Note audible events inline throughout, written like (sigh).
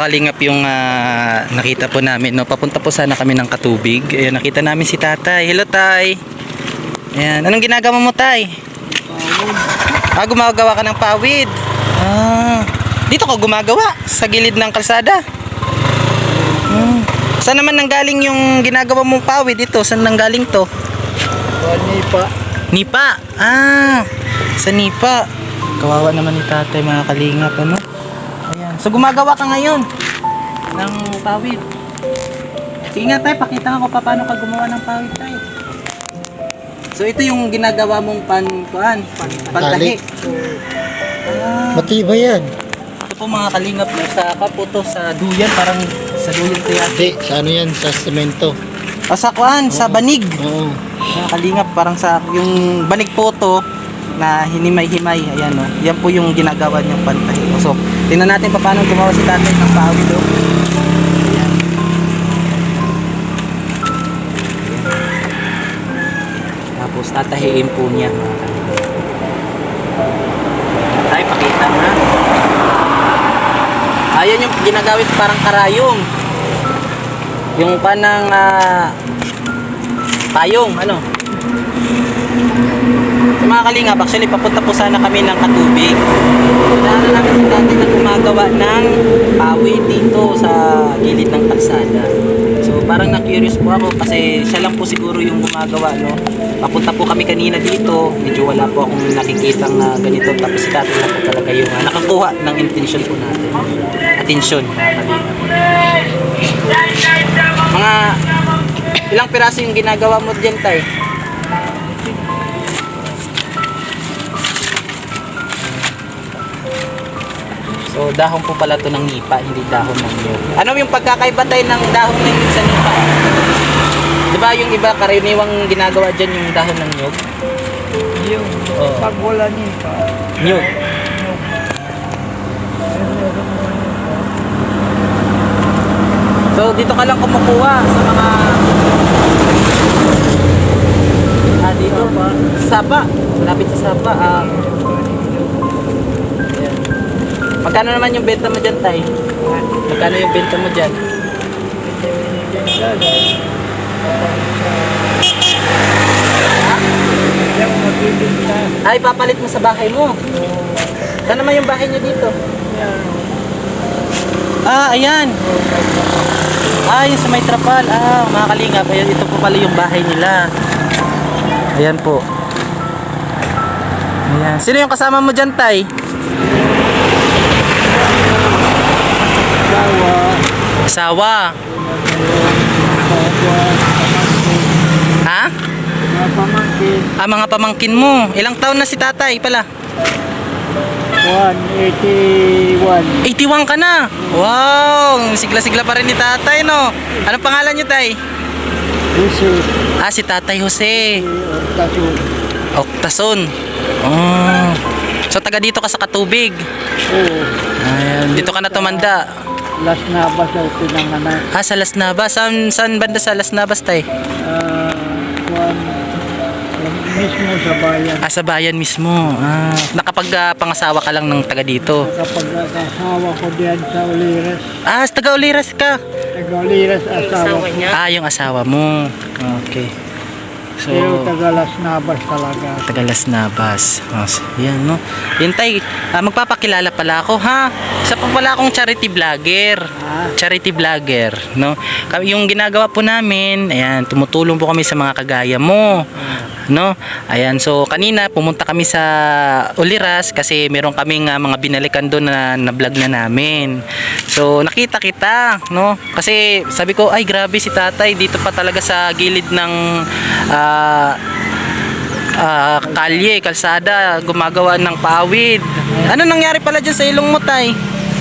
mga kalingap yung ah, nakita po namin no papunta po sana kami ng Katubig ayun nakita namin si Tatay hello Tay Ayan anong ginagawa mo Tay Ah gumagawa ka ng pawid Ah dito ka gumagawa sa gilid ng kalsada Hmm. Saan naman nanggaling yung ginagawa mong pawid ito? Saan nanggaling to? Wani pa. Nipa. Ah, sa Nipa. Kawawa naman ni tatay mga kalingap, ano? So gumagawa ka ngayon ng pawid. Sige nga tayo, pakita ko pa paano ka gumawa ng pawid tayo. So ito yung ginagawa mong pan, kuan, pantahi. Ah, Matibay yan. ito po mga kalingap no, sa kaputo, sa duyan, parang sa duyan to yata. Hindi, sa ano yan, sa semento. O sa kuan, sa banig. Oo. Mga kalingap, parang sa yung banig po to na hinimay-himay. Ayan o. Yan po yung ginagawa niyang pantay. So, tingnan natin pa paano gumawa si tatay ng pawid o. Ayan. Tapos tatahiin po niya mga. Ay, pakita na. Ayan yung ginagawit parang karayong. Yung panang ah, payong, ano? Mga kalingap, actually papunta po sana kami ng katubig. Pinaaral namin si dati na gumagawa ng pawid dito sa gilid ng kalsada. So parang na-curious po ako kasi siya lang po siguro yung gumagawa, no? Papunta po kami kanina dito, medyo wala po akong nakikitang na ganito. Tapos si dati na po talaga yung ah, nakakuha ng intention po natin. Attention, mga. Mga ilang piraso yung ginagawa mo dyan, tay? So, dahon po pala to ng nipa, hindi dahon ng nyug. Ano yung pagkakaiba tayo ng dahon ng nyug sa nipa? Di ba yung iba karaniwang ginagawa dyan yung dahon ng nyug? Yung Oo. pag wala niya pa. Nyug. So, dito ka lang kumukuha sa mga... Ah, dito. Sapa. Malapit sa Sapa. Ah. Magkano naman yung benta mo dyan, Tay? Magkano yung benta mo dyan? Ay, papalit mo sa bahay mo. Saan naman yung bahay nyo dito? Ah, ayan. Ah, yung sa may trapal. Ah, mga kalingap. Ayan, ito po pala yung bahay nila. Ayan po. Ayan. Sino yung kasama mo dyan, Tay? Asawa. Dawa. Ha? Mga pamangkin. Ah, mga pamangkin mo. Ilang taon na si tatay pala? 181. 81 ka na. Wow, sigla-sigla pa rin ni tatay, no? Anong pangalan niyo, tay? Lucy. Ah, si tatay Jose. Ortasun. Oktason. Oh. So taga dito ka sa Katubig. Oo. Ayan, dito ka na tumanda. Las Navas ay pinanganak. Ah, sa Las Navas. Saan, saan banda sa Las Navas, tay? Ah, Juan. Mismo sa bayan. Ah, sa bayan mismo. Ah, nakapag ah, pangasawa ka lang ng taga dito. Kapag nakasawa ko diyan sa Oliras. Ah, sa taga Oliras ka. Taga Oliras asawa ko. Ah, yung asawa mo. Okay. So, Pero taga Las Navas talaga. taga Las Navas. Oh, yan, no? Yan, tay. Ah, magpapakilala pala ako, ha? Isa pa pala akong charity vlogger. Ah, charity vlogger, no? Yung ginagawa po namin, ayan, tumutulong po kami sa mga kagaya mo, no? Ayan, so kanina pumunta kami sa Uliras kasi meron kaming ah, mga binalikan doon na na-vlog na namin. So nakita kita, no? Kasi sabi ko, ay grabe si tatay dito pa talaga sa gilid ng ah, ah, kalye, kalsada, gumagawa ng pawid. Ano nangyari pala dyan sa ilong mo, tay?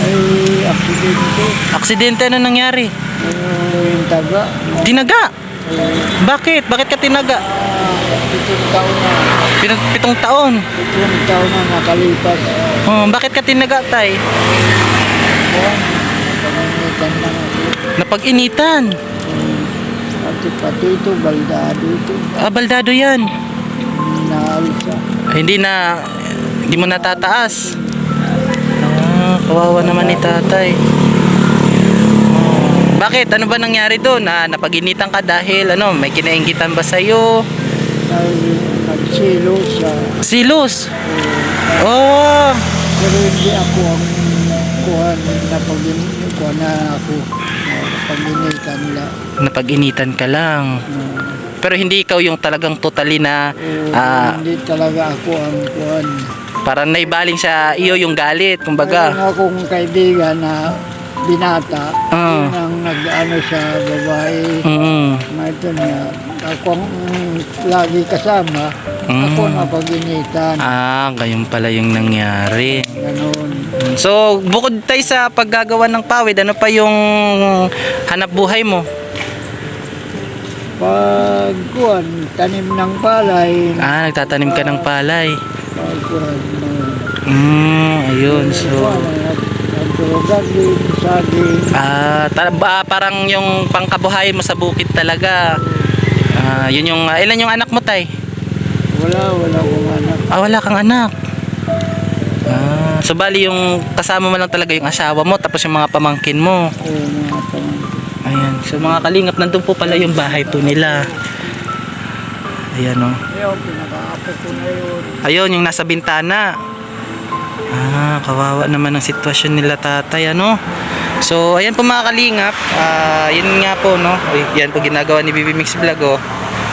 ay aksidente. Aksidente ano nangyari? Uh, yung taga. Tinaga. Bakit? Bakit ka tinaga? Pitong taon na. Pin- pitong taon. Pitong taon na nakalipas. Oh, bakit ka tinaga, tay? Buwan. Pamimitan na ako. Napag-initan. Pati pati ito, baldado ito. Ah, baldado yan. Naalis siya. Ah, hindi na, hindi mo natataas. Ah, kawawa naman ni tatay. Bakit? Ano ba nangyari doon? Ah, napaginitan ka dahil ano, may kinaingitan ba sa'yo? Dahil nagsilo siya. Silos. Oh. Pero hindi ako ang kuhan na pagin kuhan na ako paginitan lang. Napag-initan ka lang. Pero hindi ikaw yung talagang totally na Uh, ah, hindi talaga ako ang kuhan. parang naibaling sa iyo yung galit, Mayroon kumbaga. akong kaibigan na binata. Ah. Yun ang nag-ano sa babae. Mm. Ito niya. Ako ang mm, lagi kasama. Ako Mm. na paginitan. Ah, gayon pala yung nangyari. Ganun. So, bukod tayo sa paggagawa ng pawid, ano pa yung hanap buhay mo? Pag kuhan, tanim ng palay. Ah, nagtatanim ka ng palay. Pag kuhan, Mm, ayun. So, nagturugan din, saging. ah, ba, parang yung pangkabuhayan mo sa bukid talaga. Ah, yun yung, ah, ilan yung anak mo, tay? Wala, wala kong anak. Ah, wala kang anak. Ah, so bali yung kasama mo lang talaga yung asawa mo tapos yung mga pamangkin mo. O mga pamangkin. Ayan. So mga kalingap, nandun po pala yung bahay po nila. Ayan o. Yun. Ayun, yung nasa bintana. Ah, kawawa naman ang sitwasyon nila tatay, ano? So, ayan po mga kalingap. Ah, yun nga po, no? Uy, yan po ginagawa ni Bibi Mix Vlog, oh.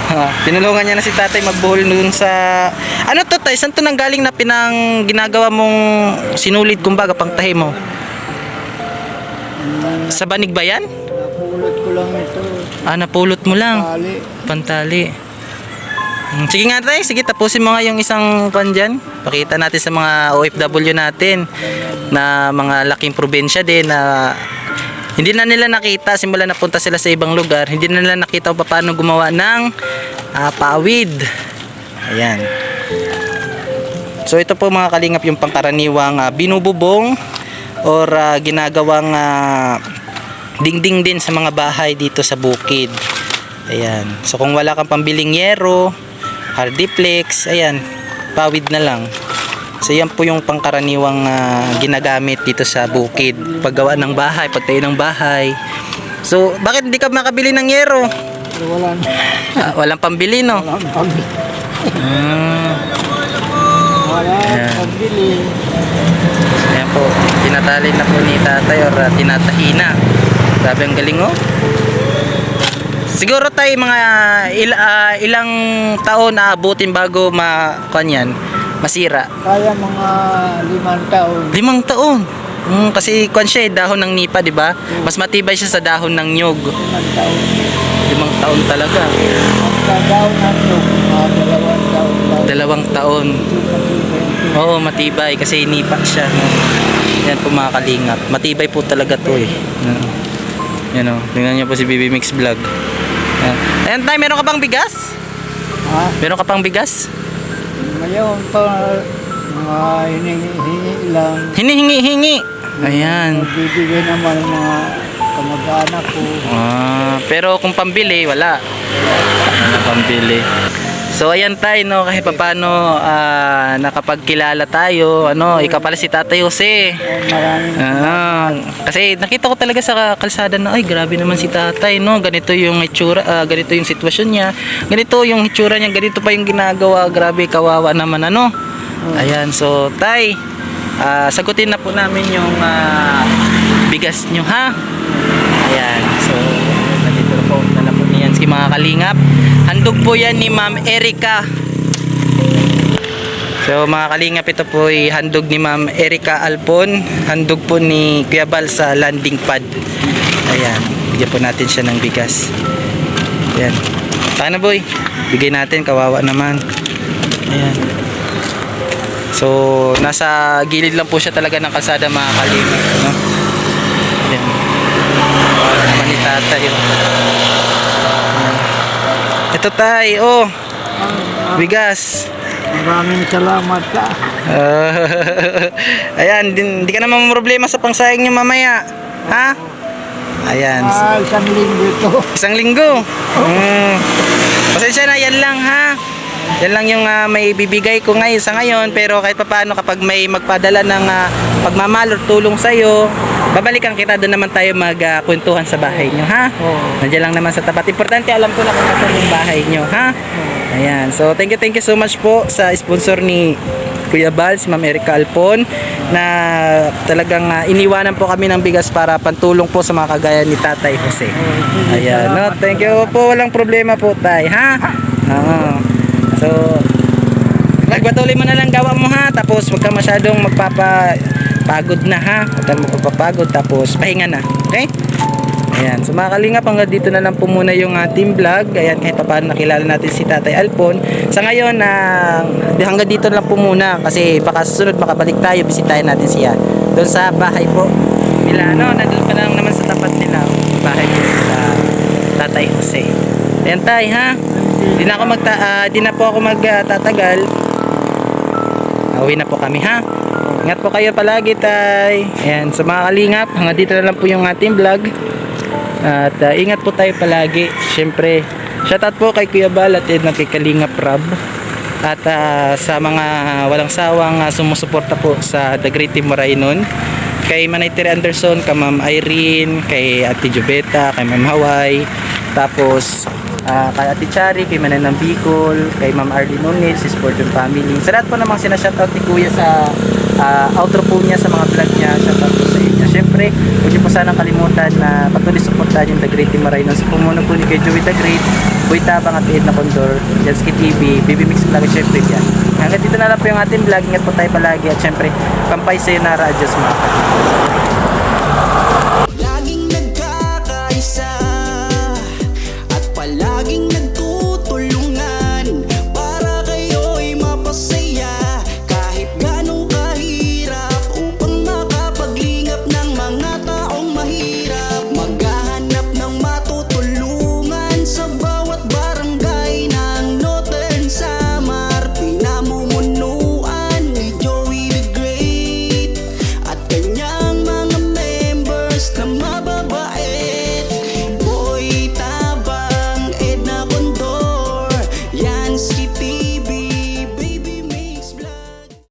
Ha, tinulungan niya na si tatay magbuhol dun sa... Ano to, tay? Saan to nanggaling na pinang ginagawa mong sinulid, kumbaga, pang tahi mo? Sa banig ba yan? Napulot ko lang ito. Ah, napulot mo lang. Tali. Pantali. Mm, Sige nga tayo, sige tapusin mo nga yung isang kwan dyan. Pakita natin sa mga OFW natin na mga laking probinsya din na hindi na nila nakita simula na punta sila sa ibang lugar. Hindi na nila nakita kung paano gumawa ng ah, pawid. Ayan. So ito po mga kalingap yung pangkaraniwang ah, binububong or ah, ginagawang ah, dingding din sa mga bahay dito sa bukid. Ayan. So kung wala kang pambiling yero, hardiplex, ayan, pawid na lang. So yan po yung pangkaraniwang ah, ginagamit dito sa bukid. Paggawa ng bahay, pagtayo ng bahay. So bakit hindi ka makabili ng yero? Wala. Ah, walang pambili no? Wala ang pambili. Ah, Wala Ayan. ang pambili. ayan po, tinatali na po ni tatay or ah, tinatahi na. Sabi ang galing oh. Siguro tayo mga il- ah, ilang taon na abutin bago ma kanyan, masira. Kaya mga limang taon. Limang taon. Mm, kasi kwan siya eh, dahon ng nipa, di ba? Mas matibay siya sa dahon ng nyog. Limang taon. Limang taon talaga. Daw na ito, mga dalawang taon. Dalawang taon. Oo, matibay kasi nipa siya. Yan po mga kalingap. Matibay po talaga to eh. Yan o. Tingnan niyo po si BB Mix Vlog. Yan. Ayan tayo, meron ka bang bigas? Ha? Meron ka pang bigas? Ngayon pa, mga hinihingi lang. Hinihingi-hingi. Ayan. Magbibigay naman ng mga kamag-anak ko. Ah, pero kung pambili, wala. Wala pambili. So ayan tayo no kahit papaano ah, nakapagkilala tayo ano ikaw pala si Tatay Jose. Ah, kasi nakita ko talaga sa kalsada na ay grabe naman si tatay no ganito yung itsura ah, ganito yung sitwasyon niya ganito yung itsura niya ganito pa yung ginagawa grabe kawawa naman ano. Ayan so tay ah, sagutin na po namin yung ah, bigas nyo ha? Ayan so nandito na po na po niyan si mga kalingap handog po yan ni ma'am Erika So mga kalingap ito po ay handog ni Ma'am Erika Alpon Handog po ni Kuya Bal sa landing pad Ayan Bigyan po natin siya ng bigas Ayan Paano boy? Bigay natin kawawa naman Ayan So nasa gilid lang po siya talaga ng kalsada mga kalingap no? Ayan naman ni tatay oh. Ayan. Ito tay oh Bigas Maraming salamat ka. (laughs) Ayan, din- hindi ka naman problema sa pangsayang nyo mamaya. Ha? Ayan. Ah, isang linggo ito. Isang linggo. Mm. Pasensya na, yan lang ha. Yan lang yung ah, may bibigay ko ngayon sa ngayon. Pero kahit papaano kapag may magpadala ng ah, pagmamahal or tulong sa'yo, babalikan kita doon naman tayo magkwentuhan sa bahay nyo, ha? Oo. Nandiyan lang naman sa tapat. Importante alam ko na kung nasan yung bahay nyo, ha? Ayan. So, thank you, thank you so much po sa sponsor ni Kuya Bal, si Ma'am Erica Alpon na talagang ah, iniwanan po kami ng bigas para pantulong po sa mga kagaya ni Tatay Jose. Ayan. No, thank you po. Walang problema po, Tay, ha? Oo. So, Magpatuloy mo na lang gawa mo ha tapos huwag ka masyadong magpapagod na ha huwag ka magpapagod tapos pahinga na okay Ayan, so mga kalingap, hanggang dito na lang po muna yung ating vlog. Ayan, kahit pa paano nakilala natin si Tatay Alpon. Sa ngayon, na hanggang dito na lang po muna kasi baka susunod makabalik tayo, bisitahin natin siya. Doon sa bahay po nila, no? Nandun pa lang naman sa tapat nila, bahay po nila Tatay Jose. Ayan tay, ha? Di na ako magta ah, di na po ako magtatagal. Uwi na po kami ha. Ingat po kayo palagi tay. Ayan, sa mga kalingap, hanggang dito na lang po yung ating vlog. At ah, ingat po tayo palagi. Siyempre, shoutout po kay Kuya Bal at yun kay Kalingap Rob. At ah, sa mga walang sawang ah, sumusuporta po sa The Great Team Morainon. Kay Manay Tere Anderson, kay Ma'am Irene, kay Ate Jubeta, kay Ma'am Hawaii. Tapos ah, kay Ate Chari, kay Manay ng Bicol, kay Ma'am Arlene Nunez, si Sporting Family. Sa lahat po namang sinashoutout ni Kuya sa ah, outro po niya sa mga vlog niya. Shoutout po sa inyo. Siyempre, huwag niyo po sanang kalimutan na patuloy suportahan yung The Great Team Marino. Sa pumuno po ni kay Joey The Great, Boy Tabang at Edna Condor, Janski TV, Baby Mix Vlog at syempre yan. Hanggang dito na lang po yung ating vlog. Ingat po tayo palagi at syempre, kampay sa Nara Adjust mga kapatid.